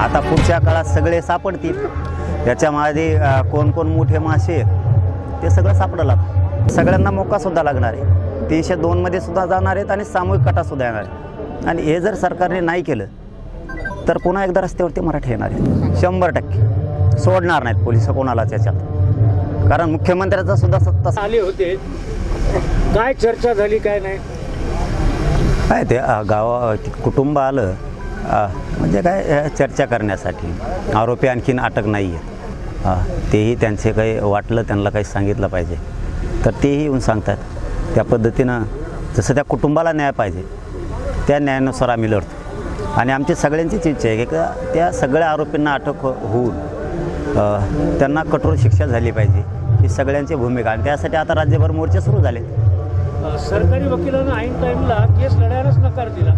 आता पुढच्या काळात सगळे सापडतील. याच्यामध्ये कोण कोण मोठे मासे ते सगळं सापडलं आता. सगळ्यांना मोकासुद्धा लागणार आहे. तीनशे दोनमध्ये सुद्धा जाणार आहेत आणि सामूहिक कटासुद्धा येणार आहे आणि हे जर सरकारने नाही केलं तर पुन्हा एकदा रस्त्यावरती मराठी येणार आहेत. शंभर टक्के. सोडणार नाहीत पोलीस कोणाला त्याच्यात कारण मुख्यमंत्र्याचा सुद्धा सत्ता आले होते. काय चर्चा झाली काय नाही? काय ते गावा कुटुंब आलं म्हणजे काय चर्चा करण्यासाठी. आरोपी आणखीन अटक नाही आहेत तेही त्यांचे काही वाटलं त्यांना काही सांगितलं पाहिजे. तर तेही येऊन सांगतात. त्या पद्धतीनं जसं त्या कुटुंबाला न्याय पाहिजे त्या न्यायानुसार आम्ही लढतो. आणि आमची सगळ्यांचीच इच्छा आहे की त्या सगळ्या आरोपींना अटक हो-, होऊन त्यांना कठोर शिक्षा झाली पाहिजे ही सगळ्यांची भूमिका. आणि त्यासाठी आता राज्यभर मोर्चे सुरू झाले सरकारी वकिलानं ऐन टाईमला केस लढायलाच नकार दिला.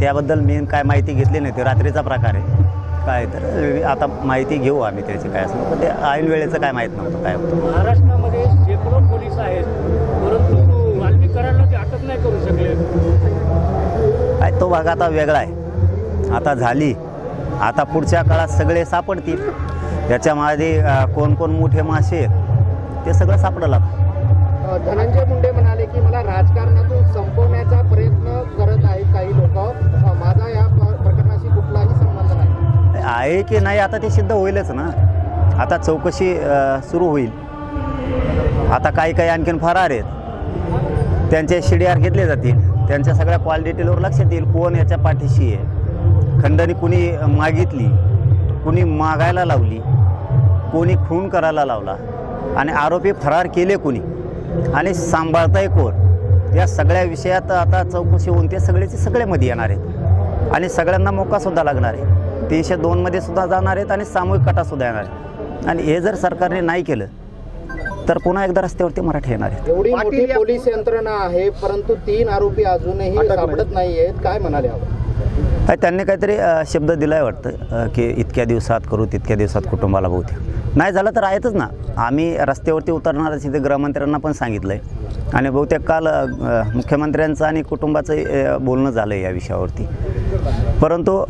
त्याबद्दल मी काय माहिती घेतली नाही. ते रात्रीचा प्रकार आहे. काय तर आता माहिती घेऊ आम्ही त्याची काय असं. पण ते ऐन वेळेचं काय माहीत नव्हतं काय होतं. महाराष्ट्रामध्ये शेकडो पोलीस आहेत परंतु ते अटक नाही करू शकले. काय तो भाग आता वेगळा आहे. आता झाली. आता पुढच्या काळात सगळे सापडतील. याच्यामध्ये कोण कोण मोठे मासे आहेत ते सगळं सापडलं. धनंजय मुंडे म्हणाले की मला राजकारणातून आहे की नाही आता ते सिद्ध होईलच ना. आता चौकशी सुरू होईल. आता काही काही आणखीन फरार आहेत. त्यांचे शिडीआर घेतले जातील. त्यांच्या सगळ्या कॉल डिटेलवर लक्षात येईल कोण याच्या पाठीशी आहे. खंडणी कुणी मागितली कुणी मागायला लावली कोणी खून करायला लावला आणि आरोपी फरार केले कुणी आणि सांभाळताय कोण? या सगळ्या विषयात आता चौकशी होऊन ते सगळेचे सगळे मध्ये येणार आहेत. आणि सगळ्यांना मोकासुद्धा लागणार आहे. तीनशे दोनमध्ये सुद्धा जाणार आहेत आणि सामूहिक कटासुद्धा येणार आहे आणि हे जर सरकारने नाही केलं तर पुन्हा एकदा रस्त्यावरती मराठी येणार आहेत. एवढी मोठी पोलीस यंत्रणा आहे परंतु तीन आरोपी अजूनही सापडत नाहीयेत. काय म्हणाले काय त्यांनी काहीतरी शब्द दिलाय वाटतं की इतक्या दिवसात करू तितक्या दिवसात कुटुंबाला बहुतेक नाही झालं तर आहेतच ना. आम्ही रस्त्यावरती उतरणार तिथे गृहमंत्र्यांना पण सांगितलं आहे आणि बहुतेक काल मुख्यमंत्र्यांचं आणि कुटुंबाचं बोलणं झालं आहे या विषयावरती. परंतु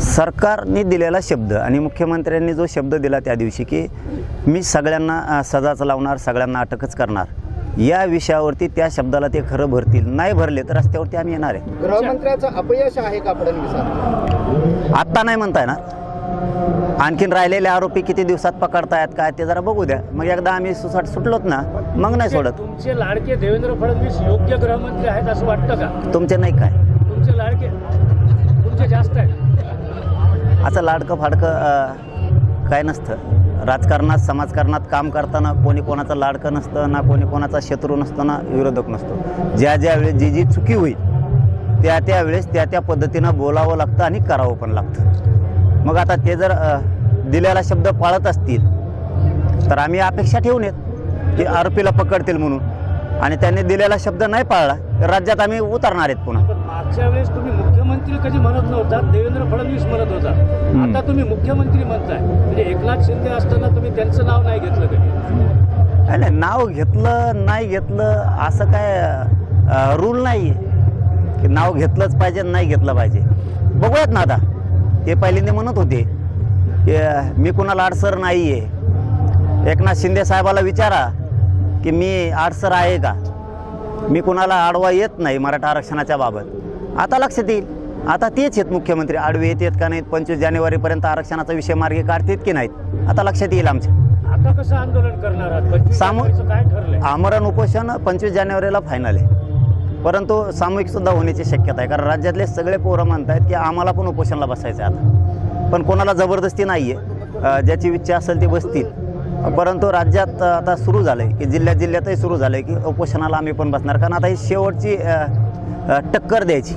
सरकारने दिलेला शब्द आणि मुख्यमंत्र्यांनी जो शब्द दिला त्या दिवशी की मी सगळ्यांना सजाच लावणार सगळ्यांना अटकच करणार. या विषयावरती त्या शब्दाला ते खरं भरतील नाही भरले तर रस्त्यावरती आम्ही येणार आहे. गृहमंत्र्याचं अपयश आहे का फडणवीसांना आत्ता नाही म्हणताय ना. आणखीन राहिलेले आरोपी किती दिवसात पकडतायत काय ते जरा बघू द्या. मग एकदा आम्ही सुसाट सुटलोत ना मग नाही सोडत. तुमचे लाडके देवेंद्र फडणवीस योग्य गृहमंत्री आहेत असं वाटतं का? तुमचे नाही काय. तुमचे लाडके असं लाडकं फाडकं काय नसतं. राजकारणात समाजकारणात काम करताना कोणी कोणाचं लाडकं नसतं ना कोणी कोणाचा शत्रू नसतो ना विरोधक नसतो. ज्या ज्या वेळेस जी जी चुकी होईल त्या त्या वेळेस त्या त्या पद्धतीनं बोलावं लागतं आणि करावं पण लागतं. मग आता ते जर दिलेला शब्द पाळत असतील तर आम्ही अपेक्षा ठेवून येत की आरोपीला पकडतील म्हणून. आणि त्यांनी दिलेला शब्द नाही पाळला तर राज्यात आम्ही उतरणार आहेत पुन्हा. मुख्यमंत्री कधी म्हणत नव्हता देवेंद्र फडणवीस म्हणत होता. आता तुम्ही मुख्यमंत्री म्हणताय. म्हणजे एकनाथ शिंदे असताना तुम्ही त्यांचं नाव नाही घेतलं कधी? नाही नाव घेतलं नाही घेतलं असं काय रूल नाही आहे की नाव घेतलंच पाहिजे नाही घेतलं पाहिजे. बघूयात ना आता. ते पहिल्यांदा म्हणत होते की मी कुणाला अडसर नाही आहे एकनाथ शिंदे साहेबाला विचारा की मी अडसर आहे का? मी कुणाला आडवा येत नाही मराठा आरक्षणाच्या बाबत. आता लक्षात येईल. आता तेच आहेत मुख्यमंत्री. आडवे येतात का नाहीत? पंचवीस जानेवारीपर्यंत आरक्षणाचा विषय मार्गी काढतात की नाहीत? आता लक्षात येईल आमच्या. आता कसं आंदोलन करणार आहात? पंचवीस सामो- जानेवारीचं काय ठरलंय? आमरण उपोषण पंचवीस जानेवारीला फायनल आहे. परंतु सामूहिक सुद्धा होण्याची शक्यता आहे. कारण राज्यातले सगळे पोरं म्हणतात की आम्हाला पण उपोषणला बसायचं आहे आता. पण कोणाला जबरदस्ती नाही आहे ज्याची इच्छा असेल ते बसतील. परंतु राज्यात आता सुरू झालं आहे की जिल्ह्यात जिल्ह्यातही सुरू झालं आहे की उपोषणाला आम्ही पण बसणार. कारण आता ही शेवटची टक्कर द्यायची.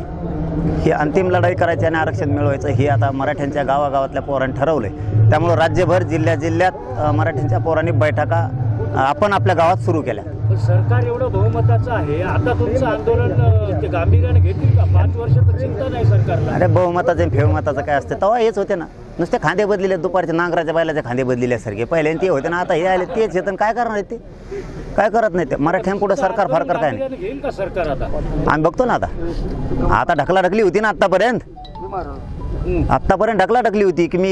ही अंतिम लढाई करायची आणि आरक्षण मिळवायचं हे आता मराठ्यांच्या गावागावातल्या पोरांनी ठरवलं आहे त्यामुळं राज्यभर जिल्ह्या जिल्ह्यात मराठ्यांच्या पोरांनी बैठका आपण आपल्या गावात सुरू केल्या. सरकार एवढं बहुमताचं आहे आता तुमचं आंदोलन गांभीर्याने घेतील का? पाच वर्ष तर चिंता नाही सरकारला. अरे बहुमताचं फेवमताचं काय असतं? तेव्हा हेच होते ना. नुसते खांदे बदलेले दुपारचे नांगराच्या बैलाचे खांदे बदलेल्यासारखे पहिले ते होते ना आता हे आले तेच येतं काय करणार आहेत ते? काय करत नाही ते? मराठ्यांपुढे सरकार फारकर काय नाही? गांभीर्याने घेईल का सरकार आता? आम्ही बघतो ना आता. आता ढकला ढकली होती ना आतापर्यंत हं. आत्तापर्यंत ढकलाढकली होती की मी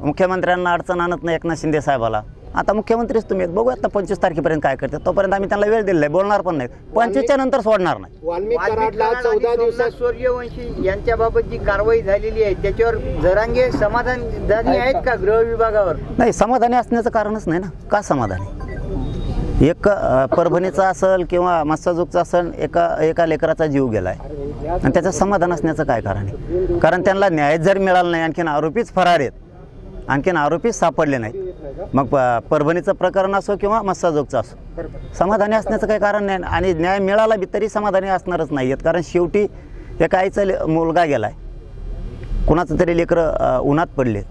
मुख्यमंत्र्यांना अडचण आणत नाही एकनाथ शिंदे साहेबाला. आता मुख्यमंत्रीच तुम्ही. बघू आता पंचवीस तारखेपर्यंत काय करते तोपर्यंत आम्ही त्यांना वेळ दिलेला आहे. बोलणार पण नाही पंचवीसच्या नंतर सोडणार नाही. वाल्मिक कराडला चौदा दिवसात सूर्यवंशी यांच्याबाबत जी कारवाई झालेली आहे त्याच्यावर जरांगे समाधानी आहेत का गृह विभागावर? नाही समाधानी असण्याचं कारणच नाही ना. का समाधानी? एक परभणीचा असेल किंवा मत्स्यजोगचा असेल एका एका लेकराचा जीव गेलाय. आणि त्याचं समाधान असण्याचं काय कारण आहे? कारण त्यांना न्याय जर मिळाला नाही आणखीन आरोपीच फरार आहेत. आणखीन आरोपीच सापडले नाही मग प- परभणीचं प्रकरण असो किंवा मत्स्यजोगचं असो. समाधानी असण्याचं काही कारण नाही आणि न्याय मिळाला बी तरी समाधानी असणारच नाही आहेत कारण शेवटी एका आईचा मुलगा गेलाय. कुणाचं तरी लेकरं उन्हात पडले.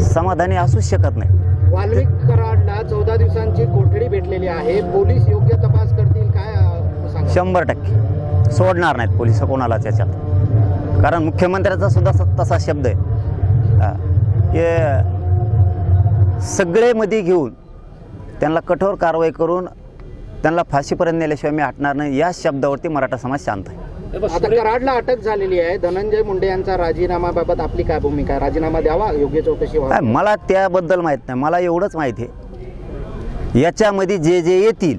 समाधानी असूच शकत नाही. वाल्मिक कराडला चौदा दिवसांची कोठडी भेटलेली आहे. पोलीस योग्य तपास करतील काय शंभर टक्के. सोडणार नाहीत पोलीस कोणाला त्याच्यात कारण मुख्यमंत्र्याचा सुद्धा तसा शब्द आहे. हा. सगळे मध्ये घेऊन त्यांना कठोर कारवाई करून त्यांना फाशीपर्यंत नेल्याशिवाय मी हटणार नाही. या शब्दावरती मराठा समाज शांत आहे. हे आता कराडला अटक झालेली आहे. धनंजय मुंडे यांचा राजीनामाबाबत आपली काय भूमिका आहे? राजीनामा द्यावा? योग्य चौकशी व्हावी? मला त्याबद्दल माहीत नाही. मला एवढंच माहिती आहे. याच्यामध्ये जे जे येतील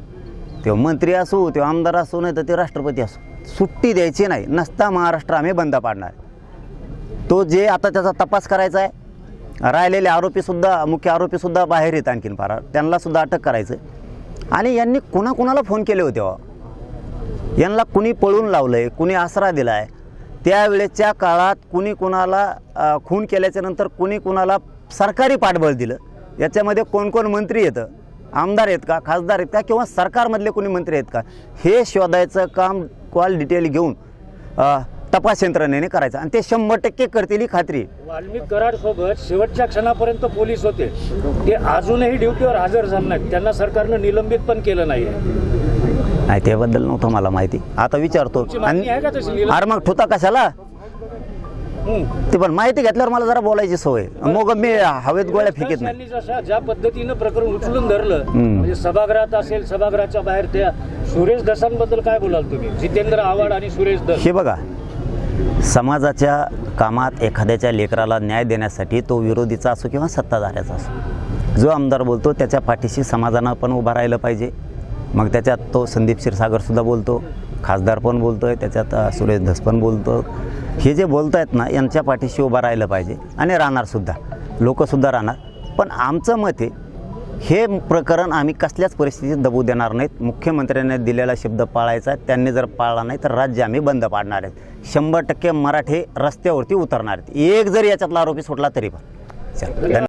ते मंत्री असो ते आमदार असो नाही तर ते राष्ट्रपती असो सुट्टी द्यायची नाही. नसता महाराष्ट्र आम्ही बंद पाडणार. तो जे आता त्याचा तपास करायचा आहे राहिलेले आरोपीसुद्धा मुख्य आरोपीसुद्धा बाहेर येत आणखीन फार. त्यांनासुद्धा अटक करायचं आणि यांनी कुणाकुणाला फोन केले होते हो? यांना कुणी पळून लावलंय कुणी आसरा दिलाय? त्यावेळेच्या काळात कुणी कुणाला खून केल्याच्यानंतर कुणी कुणाला सरकारी पाठबळ दिलं? याच्यामध्ये कोण कोण मंत्री येतं? आमदार आहेत का? खासदार आहेत का? किंवा सरकारमधले कोणी मंत्री आहेत का? हे शोधायचं काम कॉल डिटेल घेऊन तपास यंत्रणेने करायचं. आणि ते शंभर टक्के करतील ही खात्री. वाल्मिक कराड सोबत शेवटच्या क्षणापर्यंत पोलीस होते. ते अजूनही ड्युटीवर हजर झाले नाहीत. त्यांना सरकारनं निलंबित पण केलं नाही नाही त्याबद्दल नव्हतं मला माहिती. आता विचारतो. तुमची मागणी आहे का तशी? निलंबित- अरे मग ठुता कशाला? हं. ते पण माहिती घेतल्यावर मला जरा बोलायची सवय. मग मी हवेत गोळ्या फेकीत नाही. जशा ज्या पद्धतीनं प्रकरण उचलून धरलं. म्हणजे सभागृहात असेल सभागृहाच्या बाहेर त्या सुरेश दसांबद्दल काय बोलाल तुम्ही? जितेंद्र आव्हाड आणि सुरेश दस. हे बघा समाजाच्या कामात एखाद्याच्या लेकराला न्याय देण्यासाठी तो विरोधीचा असो किंवा सत्ताधाऱ्याचा असो. जो आमदार बोलतो त्याच्या पाठीशी समाजानं पण उभं राहिलं पाहिजे. मग त्याच्यात तो संदीप क्षीरसागरसुद्धा बोलतो खासदार पण बोलतो आहे त्याच्यात सुरेश धस पण बोलतो. हे जे बोलत आहेत ना यांच्या पाठीशी उभं राहिलं पाहिजे. आणि राहणारसुद्धा लोकंसुद्धा राहणार. पण आमचं मत आहे हे प्रकरण आम्ही कसल्याच परिस्थितीत दबू देणार नाहीत. मुख्यमंत्र्यांनी दिलेला शब्द पाळायचा त्यांनी जर पाळला नाही तर राज्य आम्ही बंद पाडणार आहेत. शंभर टक्के मराठे रस्त्यावरती उतरणार आहेत. एक जर याच्यातला आरोपी सुटला तरी पण.